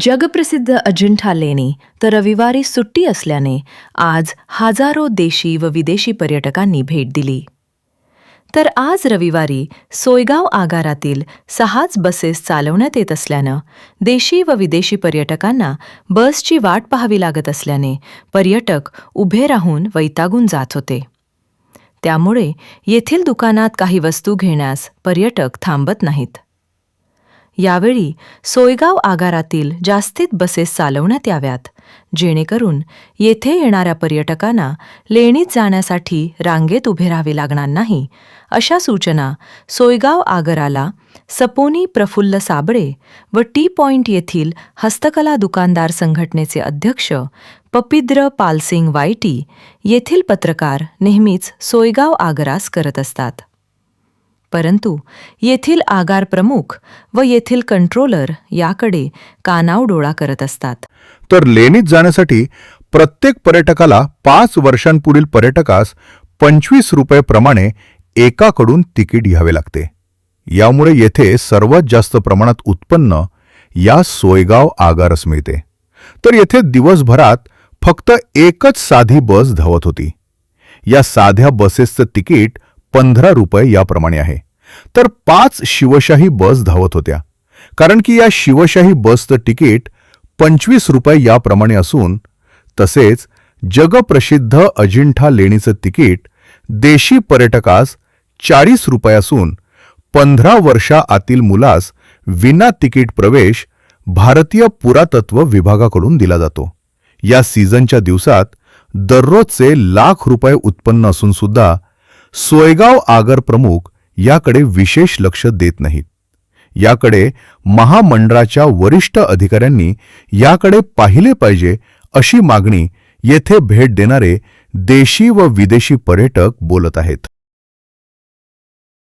जगप्रसिद्ध अजिंठा लेणी तर रविवारी सुट्टी असल्याने आज हजारो देशी व विदेशी पर्यटकांनी भेट दिली. तर आज रविवारी सोयगाव आगारातील सहाच बसेस चालवण्यात येत असल्यानं देशी व विदेशी पर्यटकांना बसची वाट पाहावी लागत असल्याने पर्यटक उभे राहून वैतागून जात होते. त्यामुळे येथील दुकानात काही वस्तू घेण्यास पर्यटक थांबत नाहीत. यावेळी सोयगाव आगारातील जास्तीत बसेस चालवण्यात याव्यात. जेणेकरून येथे येणाऱ्या पर्यटकांना लेणीत जाण्यासाठी रांगेत उभे राहावे लागणार नाही अशा सूचना सोयगाव आगाराला सपोनी प्रफुल्ल साबळे व टी पॉइंट येथील हस्तकला दुकानदार संघटनेचे अध्यक्ष पपिद्र पालसिंग वायटी येथील पत्रकार नेहमीच सोयगाव आगरास करत असतात. परंतु येथील आगार प्रमुख व येथील कंट्रोलर याकडे कानाव डोळा करत असतात. तर लेणीत जाण्यासाठी प्रत्येक पर्यटकाला पाच वर्षांपुढील पर्यटकास पंचवीस रुपये प्रमाणे एकाकडून तिकीट घ्यावे लागते. यामुळे येथे सर्वात जास्त प्रमाणात उत्पन्न या सोयगाव आगारस मिळते. तर येथे दिवसभरात फक्त एकच साधी बस धावत होती. या साध्या बसेसचं तिकीट पंधरा रुपये याप्रमाणे आहे. तर पाच शिवशाही बस धावत होत्या. कारण की या शिवशाही बसचं तिकीट पंचवीस रुपये याप्रमाणे असून तसेच जगप्रसिद्ध अजिंठा लेणीचं तिकीट देशी पर्यटकास चाळीस रुपये असून पंधरा वर्षा आतील मुलास विना तिकीट प्रवेश भारतीय पुरातत्व विभागाकडून दिला जातो. या सीझनच्या दिवसात दररोजचे लाख रुपये उत्पन्न असून सुद्धा सोयगाव आगर प्रमुख याकडे विशेष लक्ष देत नाहीत. याकडे महामंडळाच्या वरिष्ठ अधिकाऱ्यांनी याकडे पाहिले पाहिजे अशी मागणी येथे भेट देणारे देशी व विदेशी पर्यटक बोलत आहेत.